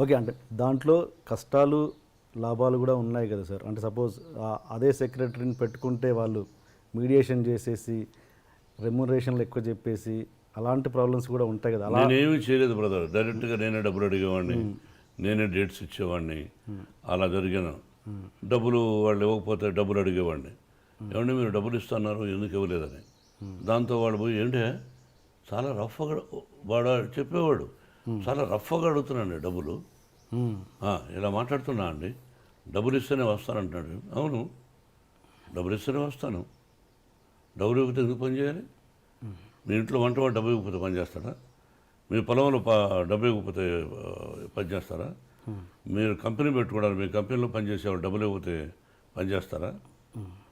Okay అంటే దాంట్లో కష్టాలు లాభాలు కూడా ఉన్నాయి కదా సార్. అంటే సపోజ్ అదే సెక్రటరీని పెట్టుకుంటే వాళ్ళు మీడియేషన్ చేసేసి రెమ్యునరేషన్లు ఎక్కువ చెప్పేసి అలాంటి ప్రాబ్లమ్స్ కూడా ఉంటాయి కదా. అలా నేనేమీ చేయలేదు బ్రదర్. డైరెక్ట్గా నేనే డబ్బులు అడిగేవాడిని. నేనే డేట్స్ ఇచ్చేవాడిని. అలా జరిగాను. డబ్బులు వాళ్ళు ఇవ్వకపోతే డబ్బులు అడిగేవాడిని. ఏమంటే మీరు డబ్బులు ఇస్తున్నారు ఎందుకు ఇవ్వలేదని? దాంతో వాళ్ళు పోయి ఏంటే చాలా రఫ్గా వాడు చెప్పేవాడు. చాలా రఫ్గా అడుగుతున్నాండి డబ్బులు. ఇలా మాట్లాడుతున్నా అండి. డబ్బులు ఇస్తేనే వస్తానంటున్నాడు. అవును. డబ్బులు ఇస్తేనే వస్తాను. డబ్బులు ఇవ్వకపోతే ఎందుకు పని చేయాలి? మీ ఇంట్లో వంట వాడు డబ్బు ఇవ్వకపోతే పని చేస్తారా మీ పొలంలో ప డబ్బు ఇవ్వకపోతే పని చేస్తారా? మీరు కంపెనీ పెట్టుకున్నారు మీ కంపెనీలో పని చేసేవాడు డబ్బులు ఇవ్వకపోతే పని చేస్తారా?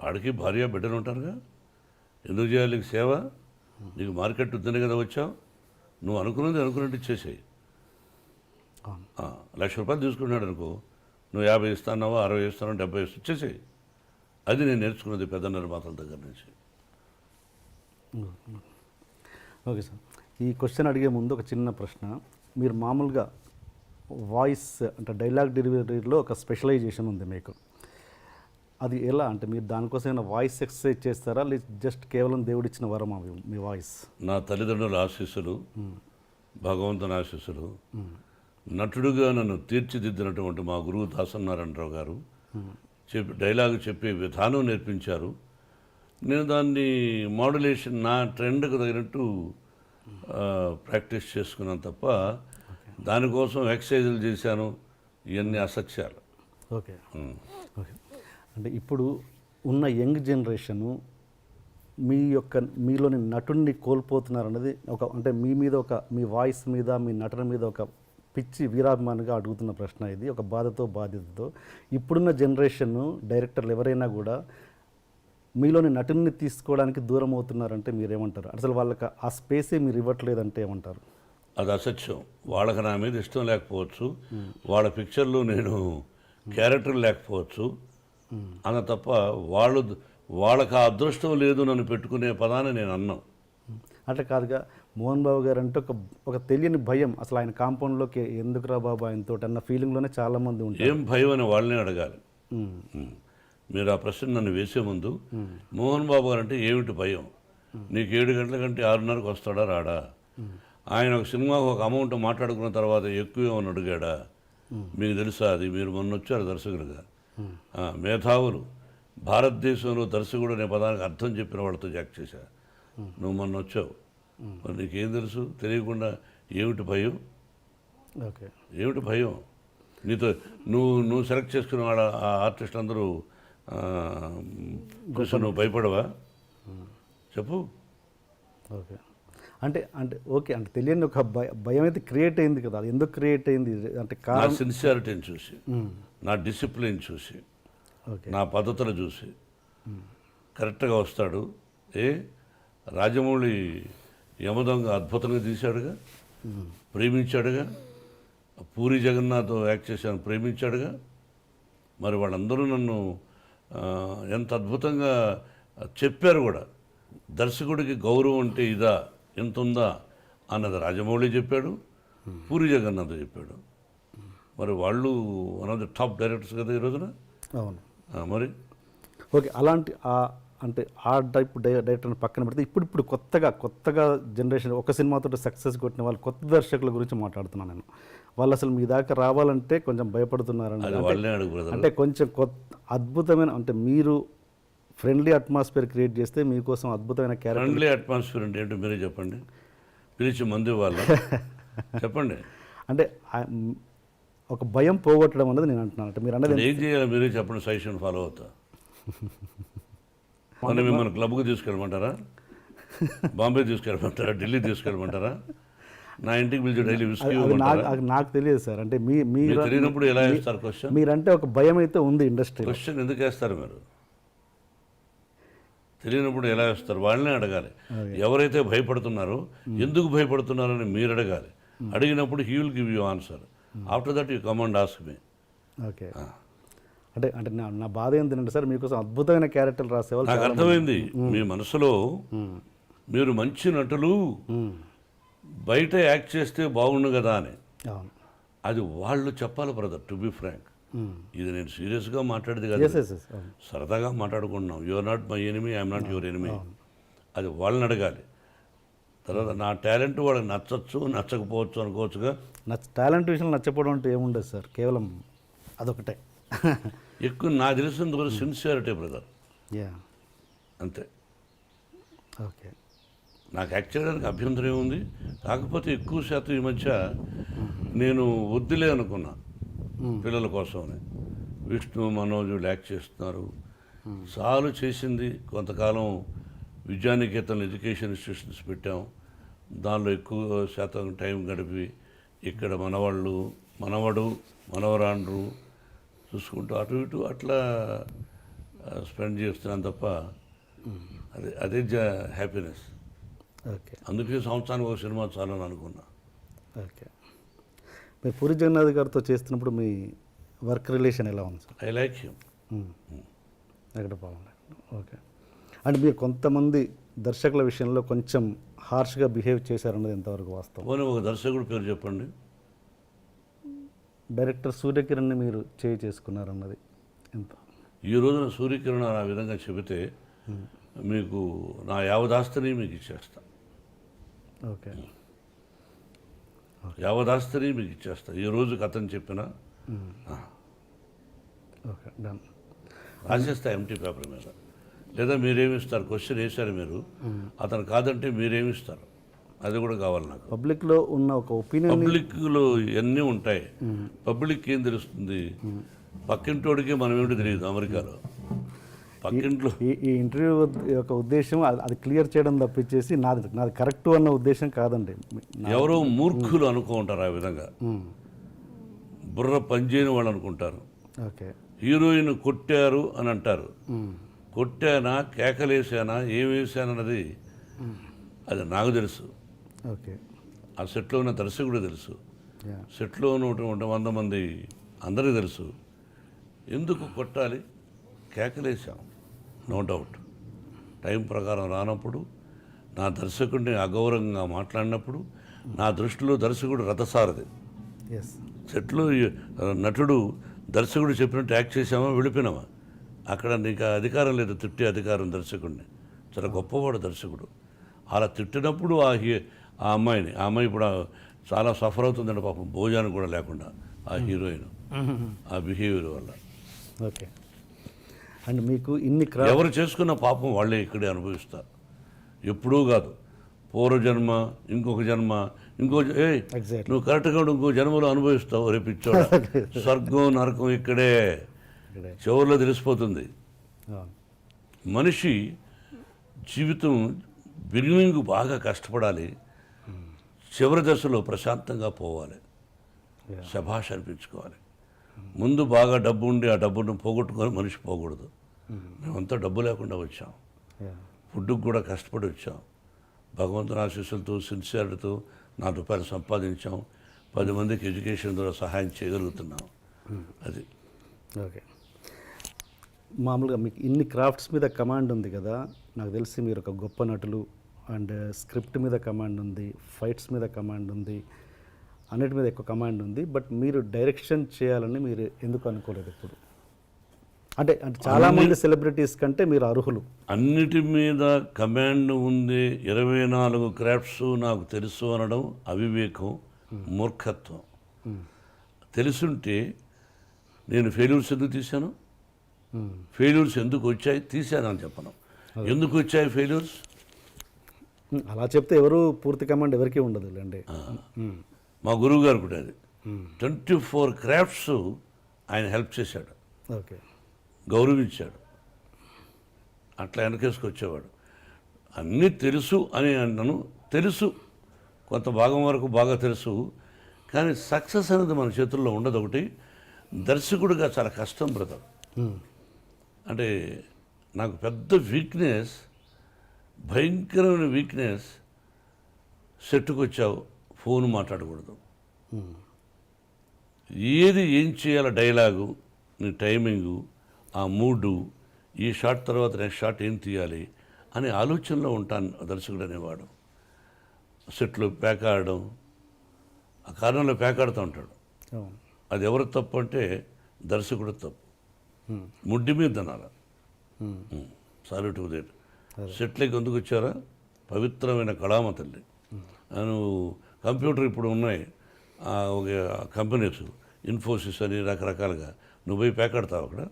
వాడికి భార్య బిడ్డలు ఉంటారుగా. ఎందుకు చేయాలి నీకు సేవ? నీకు మార్కెట్ ఉందని కదా వచ్చావు. నువ్వు అనుకున్నది అనుకున్నట్టు ఆ, లక్ష రూపాయలు తీసుకున్నాడు అనుకో నువ్వు యాభై ఇస్తాన్నావా అరవై ఇస్తాను డెబ్బై ఇస్తా ఇచ్చేసేయి అది నేను నేర్చుకున్నది పెద్ద నిర్మాతల దగ్గర నుంచి. Okay sir. ఈ క్వశ్చన్ అడిగే ముందు ఒక చిన్న ప్రశ్న. మీరు మామూలుగా వాయిస్ అంటే డైలాగ్ డెలివరీలో ఒక స్పెషలైజేషన్ ఉంది మీకు. అది ఎలా అంటే మీరు దానికోసం ఏమైనా వాయిస్ ఎక్సర్సైజ్ చేస్తారా? లేదు జస్ట్ కేవలం దేవుడిచ్చిన వరం మీ వాయిస్ నా తల్లిదండ్రుల ఆశీస్సులు భగవంతుని ఆశీస్సులు నటుడుగా నన్ను తీర్చిదిద్దినటువంటి మా గురువు దాసనారాయణరావు గారు చెప్పి డైలాగ్ చెప్పే విధానం నేర్పించారు. నేను దాన్ని మోడ్యులేషన్ నా ట్రెండ్కి తగినట్టు ప్రాక్టీస్ చేసుకున్నాను తప్ప దానికోసం ఎక్సర్సైజులు చేశాను. ఇవన్నీ అసత్యాలు. ఓకే. ఓకే. అంటే ఇప్పుడు ఉన్న యంగ్ జనరేషను మీ యొక్క మీలోని నటుడిని కోల్పోతున్నారన్నది ఒక అంటే మీ మీద ఒక మీ వాయిస్ మీద మీ నటన మీద ఒక పిచ్చి వీరాభిమానిగా అడుగుతున్న ప్రశ్న ఇది. ఒక బాధతో బాధ్యతతో. ఇప్పుడున్న జనరేషన్ డైరెక్టర్లు ఎవరైనా కూడా మీలోని నటుడిని తీసుకోవడానికి దూరం అవుతున్నారంటే మీరేమంటారు? అసలు వాళ్ళకి ఆ స్పేసే మీరు ఇవ్వట్లేదంటే ఏమంటారు? అది అసత్యం. వాళ్ళకి నా మీద ఇష్టం లేకపోవచ్చు. వాళ్ళ పిక్చర్లో నేను క్యారెక్టర్ లేకపోవచ్చు. అన్న తప్ప వాళ్ళు వాళ్ళకి ఆ అదృష్టం లేదు నన్ను పెట్టుకునే పదాన్ని నేను అన్నాం. అట్లా కాదుగా మోహన్ బాబు గారు అంటే ఒక ఒక తెలియని భయం. అసలు ఆయన కాంపౌండ్లోకి ఎందుకురా బాబు ఆయనతో అన్న ఫీలింగ్లోనే చాలామంది ఉంటారు. ఏం భయం అని వాళ్ళని అడగాలి. మీరు ఆ ప్రశ్న నన్ను వేసే ముందు మోహన్ బాబు గారు అంటే ఏమిటి భయం? నీకు ఏడు గంటల కంటే ఆరున్నరకు వస్తాడా రాడా? ఆయన ఒక సినిమాకు ఒక అమౌంట్ మాట్లాడుకున్న తర్వాత ఎక్కువ ఏమని అడిగాడా? మీకు తెలుసా అది? మీరు మొన్న వచ్చారు దర్శకులుగా మేధావులు. భారతదేశంలో దర్శకుడు అనే పదానికి అర్థం చెప్పిన వాళ్ళతో జాక్ చేశా. నువ్వు మొన్న వచ్చావు. మరి నీకేం తెలుసు? తెలియకుండా ఏమిటి భయం? ఓకే. ఏమిటి భయం? నీతో నువ్వు నువ్వు సెలెక్ట్ చేసుకున్న వాళ్ళ ఆ ఆర్టిస్ట్ అందరూ చూసి నువ్వు భయపడవా? చెప్పు. ఓకే. అంటే అంటే ఓకే అంటే తెలియని ఒక భయ భయం అయితే క్రియేట్ అయింది కదా. ఎందుకు క్రియేట్ అయింది? అంటే నా సిన్సియారిటీని చూసి నా డిసిప్లిన్ చూసి ఓకే. నా పద్ధతులు చూసి కరెక్ట్గా వస్తాడు ఏ? రాజమౌళి యమదొంగ అద్భుతంగా తీశాడుగా ప్రేమించాడుగా పూరి జగన్నాథ్ యాక్ట్ చేశాను ప్రేమించాడుగా. మరి వాళ్ళందరూ నన్ను ఎంత అద్భుతంగా చెప్పారు కూడా. దర్శకుడికి గౌరవం అంటే ఇదా ఎంత ఉందా అన్నది రాజమౌళి చెప్పాడు పూరి జగన్నాథ్ చెప్పాడు. మరి వాళ్ళు one of the top directors కదా ఈ రోజున? అవును. మరి? ఓకే అలాంటి ఆ అంటే ఆ టైప్ డైరెక్టర్ని పక్కన పెడితే ఇప్పుడు ఇప్పుడు కొత్తగా కొత్తగా జనరేషన్ ఒక సినిమాతో సక్సెస్ కొట్టిన వాళ్ళు కొత్త దర్శకుల గురించి మాట్లాడుతున్నాను నేను. వాళ్ళు అసలు మీ దాకా రావాలంటే కొంచెం భయపడుతున్నారండి అది అంటే- కొంచెం కొత్త అద్భుతమైన అంటే మీరు ఫ్రెండ్లీ అట్మాస్ఫియర్ క్రియేట్ చేస్తే మీకోసం అద్భుతమైన క్యారెక్టర్ ఫ్రెండ్లీ అట్మాస్ఫియర్ అంటే ఏంటో మీరే చెప్పండి. పిలిచి మందు వాళ్ళ చెప్పండి. అంటే ఒక భయం పోగొట్టడం అనేది నేను అంటున్నాను. అంటే మీరు అనేది ఏం చేయాలి మీరే చెప్పండి సజెషన్ ఫాలో అవుతా. మన మిమ్మల్ని క్లబ్కి తీసుకెళ్ళమంటారా? బాంబే తీసుకెళ్ళమంటారా? ఢిల్లీ తీసుకెళ్ళమంటారా? నా ఇంటికి పిలిచి డైలీ విస్కీ నాకు తెలియదు సార్. అంటే మీ మీరు తెలియనప్పుడు ఎలా వేస్తారు క్వశ్చన్ మీరంటే ఒక భయం అయితే ఉంది ఇండస్ట్రీలో. క్వశ్చన్ ఎందుకు వేస్తారు మీరు? తెలియనప్పుడు ఎలా వేస్తారు? వాళ్ళనే అడగాలి. ఎవరైతే భయపడుతున్నారో ఎందుకు భయపడుతున్నారని మీరు అడగాలి. అడిగినప్పుడు he will give you answer after that you command ask me okay. అంటే అంటే నా నా బాధ ఏంటంటే సార్ మీకోసం అద్భుతమైన క్యారెక్టర్లు రాసేవాళ్ళు నాకు అర్థమైంది. మీ మనసులో మీరు మంచి నటులు. బయట యాక్ట్ చేస్తే బాగుండు కదా అని. అది వాళ్ళు చెప్పాలి బ్రదర్ టు బి ఫ్రాంక్ ఇది నేను సీరియస్గా మాట్లాడేది కాదు. సరదాగా మాట్లాడుకుంటున్నాం. Your not my enemy I'm not your enemy అది వాళ్ళని అడగాలి. తర్వాత నా టాలెంట్ వాళ్ళకి నచ్చచ్చు నచ్చకపోవచ్చు అనుకోవచ్చుగా. నచ్చ టాలెంట్ విషయంలో నచ్చపోవడం అంటే ఏముండదు సార్. కేవలం అదొకటే. ఎక్కువ నాకు తెలిసినంత వరకు సిన్సియారిటీ బ్రదర్ అంతే. ఓకే నాకు యాక్ట్ చేయడానికి అభ్యంతరం ఏముంది? కాకపోతే ఎక్కువ శాతం ఈ మధ్య నేను వద్దులే అనుకున్నా పిల్లల కోసమని. విష్ణు మనోజ్ యాక్ట్ చేస్తున్నారు. చాలు చేసింది. కొంతకాలం విద్యానికేతన్ ఎడ్యుకేషన్ ఇన్స్టిట్యూషన్స్ పెట్టాం. దానిలో ఎక్కువ శాతం టైం గడిపి ఇక్కడ మనవాళ్ళు మనవడు మనవరాండ్రు చూసుకుంటూ అటు ఇటు అట్లా స్పెండ్ చేస్తున్నాను తప్ప అదే అదే హ్యాపీనెస్. ఓకే. అందుకే సంవత్సరానికి ఒక సినిమా చాలని అనుకున్నా. ఓకే. మీరు పూరి జగన్నాథ్ గారితో చేస్తున్నప్పుడు మీ వర్క్ రిలేషన్ ఎలా ఉంది సార్? I like him. ఎక్కడ బాగుంది? ఓకే. అండ్ మీరు కొంతమంది దర్శకుల విషయంలో కొంచెం హార్ష్గా బిహేవ్ చేశారన్నది ఎంతవరకు వాస్తవం? ఒక దర్శకుడు పేరు చెప్పండి. డైరెక్టర్ సూర్యకిరణ్ని మీరు చేయి చేసుకున్నారన్నది ఎంత? ఈ రోజున సూర్యకిరణ్ ఆ విధంగా చెబితే మీకు నా యావదాస్తిని మీకు ఇచ్చేస్తా. ఓకే. యావదాస్తిని మీకు ఇచ్చేస్తా. ఈ రోజు కథను చెప్పిన ఓకే డన్. రాసేస్తా ఎంటీ పేపర్ మీద. లేదా మీరేమిస్తారు క్వశ్చన్ వేశారు మీరు. అతను కాదంటే మీరేమిస్తారు అది కూడా కావాలి నాకు. పబ్లిక్లో ఉన్న ఒక ఒపీనియన్ పబ్లిక్లో ఇవన్నీ ఉంటాయి పబ్లిక్ ఏం తెలుస్తుంది? పక్కింటోడికి మనం ఏమిటో తెలియదు అమెరికాలో. పక్కింట్లో ఈ ఇంటర్వ్యూ యొక్క ఉద్దేశం అది- క్లియర్ చేయడం తప్పించేసి నాది నాది కరెక్ట్ అన్న ఉద్దేశం కాదండి. ఎవరో మూర్ఖులు అనుకుంటారు ఆ విధంగా. బుర్ర పనిచేయని వాళ్ళు అనుకుంటారు. ఓకే. హీరోయిన్ కొట్టారు అని అంటారు. కొట్టానా కేకలేసానా ఏం వేసానన్నది అది నాకు తెలుసు. ఓకే. ఆ సెట్లో ఉన్న దర్శకుడు తెలుసు. సెట్లో ఉన్నటువంటి వంద మంది అందరికీ తెలుసు. ఎందుకు కొట్టాలి? కేకలేసాం నో డౌట్. టైం ప్రకారం రానప్పుడు నా దర్శకుడిని అగౌరవంగా మాట్లాడినప్పుడు నా దృష్టిలో దర్శకుడు రథసారథి. ఎస్ సెట్లో నటుడు దర్శకుడు చెప్పినట్టు యాక్ట్ చేసామా వెళ్ళిపోయినామా అక్కడ నీకు అధికారం లేదు తిట్టే అధికారం దర్శకుడిని. చాలా గొప్పవాడు దర్శకుడు. అలా తిట్టినప్పుడు ఆ హీ ఆ అమ్మాయిని ఆ అమ్మాయి ఇప్పుడు చాలా సఫర్ అవుతుందండి పాపం భోజనం కూడా లేకుండా ఆ హీరోయిన్. ఆ బిహేవియర్ వల్ల. ఓకే. అండ్ మీకు ఇన్ని ఎవరు చేసుకున్న పాపం వాళ్ళే ఇక్కడే అనుభవిస్తారు ఎప్పుడూ కాదు. పూర్వజన్మ ఇంకొక జన్మ ఇంకో Exactly. నువ్వు కరెక్ట్గా ఇంకో జన్మలో అనుభవిస్తావు రేపిచ్చోడ స్వర్గం నరకం ఇక్కడే. చివరిలో తెలిసిపోతుంది. మనిషి జీవితం బిగినింగ్ బాగా కష్టపడాలి. చివరి దశలో ప్రశాంతంగా పోవాలి. శభాష్ అనిపించుకోవాలి ముందు బాగా డబ్బు ఉండి ఆ డబ్బును పోగొట్టుకొని మనిషి పోకూడదు. మేమంతా డబ్బు లేకుండా వచ్చాం. ఫుడ్కి కూడా కష్టపడి వచ్చాం. భగవంతుని ఆశీస్సులతో సిన్సియారిటీతో నాలుగు రూపాయలు సంపాదించాం. పది మందికి ఎడ్యుకేషన్ ద్వారా సహాయం చేయగలుగుతున్నాం. అది. ఓకే మామూలుగా మీకు ఇన్ని క్రాఫ్ట్స్ మీద కమాండ్ ఉంది కదా నాకు తెలిసి మీరు ఒక గొప్ప నటులు అండ్ స్క్రిప్ట్ మీద కమాండ్ ఉంది ఫైట్స్ మీద కమాండ్ ఉంది అన్నిటి మీద ఎక్కువ కమాండ్ ఉంది బట్ మీరు డైరెక్షన్ చేయాలని మీరు ఎందుకు అనుకోలేదు ఇప్పుడు అంటే అంటే చాలామంది సెలబ్రిటీస్ కంటే మీరు అర్హులు. అన్నిటి మీద కమాండ్ ఉంది ఇరవై నాలుగు క్రాఫ్ట్స్ నాకు తెలుసు అనడం అవివేకం మూర్ఖత్వం. తెలుసుంటే నేను ఫెయిల్యూర్స్ ఎందుకు తీశాను. ఫెయిల్యూర్స్ ఎందుకు వచ్చాయి? తీశానని చెప్పను. ఎందుకు వచ్చాయి ఫెయిల్యూర్స్. అలా చెప్తే ఎవరు పూర్తి కమాండ్ ఎవరికీ ఉండదు లేండి మా గురువు గారు కూడా అది. ట్వంటీ ఫోర్ క్రాఫ్ట్స్ ఆయన హెల్ప్ చేశాడు. ఓకే. గౌరవించాడు. అట్లా వెనకేసుకొచ్చేవాడు అన్నీ తెలుసు అని అన్నాను. తెలుసు. కొంత భాగం వరకు బాగా తెలుసు. కానీ సక్సెస్ అనేది మన చేతుల్లో ఉండదు ఒకటి. దర్శకుడిగా చాలా కష్టం బ్రదర్. అంటే నాకు పెద్ద వీక్నెస్ భయంకరమైన వీక్నెస్ సెట్టుకు వచ్చావు ఫోన్ మాట్లాడకూడదు. ఏది ఏం చేయాలో డైలాగు నీ టైమింగు ఆ మూడు ఈ షాట్ తర్వాత నెక్స్ట్ షాట్ ఏం తీయాలి అనే ఆలోచనలో ఉంటాను దర్శకుడు అనేవాడు. సెట్లో ప్యాక్ ఆడడం ఆ కారణంలో ప్యాక్ ఆడుతూ ఉంటాడు. అది ఎవరు తప్పు అంటే దర్శకుడు తప్పు. ముడ్డి మీద తినాలి ఉమ్. సారీ టు దేట్ సెట్లకి ఎందుకు వచ్చారా? పవిత్రమైన కళామ తల్లి. నువ్వు కంప్యూటర్ ఇప్పుడు ఉన్నాయి. ఆ, ఒక కంపెనీస్ ఇన్ఫోసిస్ అని రకరకాలుగా. నువ్వు పోయి పేకాడతావు అక్కడ?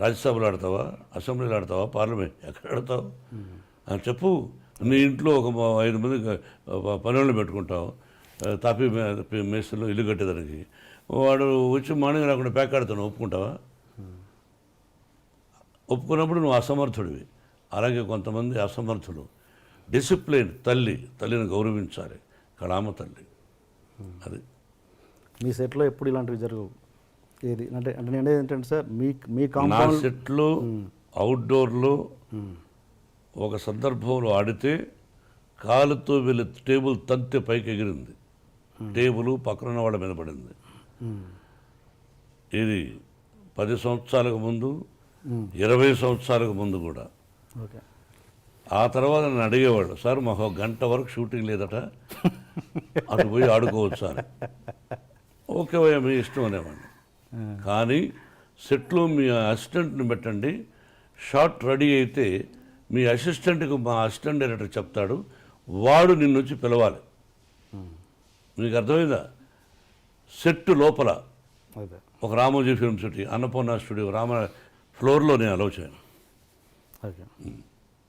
రాజ్యసభలో ఆడతావా? అసెంబ్లీలో ఆడతావా? పార్లమెంట్ ఎక్కడ ఆడతావు? అని చెప్పు. నీ ఇంట్లో ఒక ఐదు మంది పనులను పెట్టుకుంటావు తాపి మే- మేస్త్రిలో ఇల్లు కట్టేదానికి. వాడు వచ్చి మార్నింగ్ రాకుండా పేకాడుతాను ఒప్పుకుంటావా? ఒప్పుకున్నప్పుడు నువ్వు అసమర్థుడివి. అలాగే కొంతమంది అసమర్థులు. డిసిప్లిన్ తల్లి తల్లిని గౌరవించాలి. కళామ తల్లి. అది. మీ సెట్లో ఎప్పుడు ఇలాంటివి జరగవు? ఏది? అంటే అంటే నేను ఏంటంటే సార్ మీ మీ నా సెట్లో అవుట్డోర్లో ఒక సందర్భంలో ఆడితే కాలుతో వెళ్ళి టేబుల్ తంతె పైకి ఎగిరింది. టేబుల్ పక్కన వాళ్ళ మీద పడింది. ఇది పది సంవత్సరాలకు ముందు ఇరవై సంవత్సరాలకు ముందు కూడా. ఆ తర్వాత నన్ను అడిగేవాళ్ళు సార్ మాకు ఒక గంట వరకు షూటింగ్ లేదట. అటు పోయి ఆడుకోవచ్చు అని ఓకే మీ ఇష్టం అనేవాడిని. కానీ సెట్లో మీ అసిస్టెంట్ని పెట్టండి. షాట్ రెడీ అయితే మీ అసిస్టెంట్కి మా అసిస్టెంట్ డైరెక్టర్ చెప్తాడు వాడు నిన్ను వచ్చి పిలవాలి. మీకు అర్థమైందా? సెట్ లోపల ఒక Ramoji film city Annapurna studio Rama ఫ్లోర్లో నేను అలౌ చేయను ఓకే.